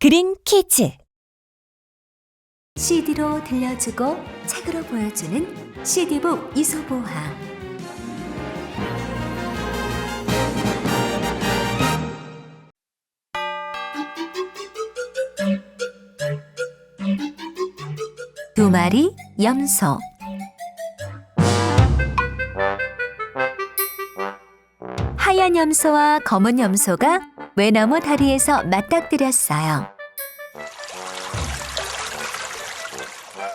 그린 키즈. CD로 들려주고 책으로 보여주는 CD북 이소보화. 두 마리 염소. 하얀 염소와 검은 염소가 외나무 다리에서 맞닥뜨렸어요.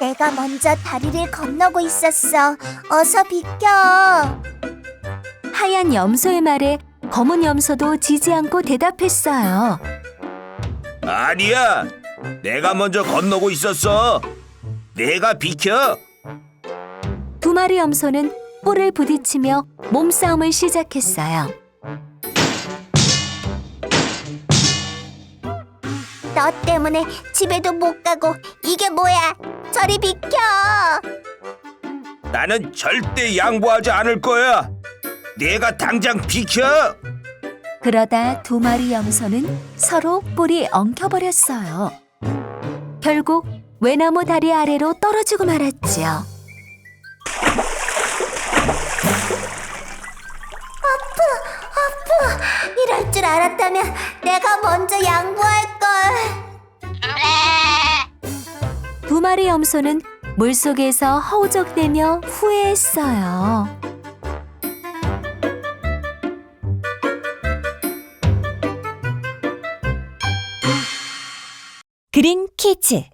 내가 먼저 다리를 건너고 있었어. 어서 비켜. 하얀 염소의 말에 검은 염소도 지지 않고 대답했어요. 아니야. 내가 먼저 건너고 있었어. 내가 비켜. 두 마리 염소는 뿔을 부딪히며 몸싸움을 시작했어요. 너 때문에 집에도 못 가고 이게 뭐야? 저리 비켜. 나는 절대 양보하지 않을 거야. 내가 당장 비켜. 그러다 두 마리 염소는 서로 뿔이 엉켜버렸어요. 결국 외나무 다리 아래로 떨어지고 말았지요. 줄 알았다면 내가 먼저 양보할 걸. 두 마리 염소는 물속에서 허우적대며 후회했어요. 그린 키즈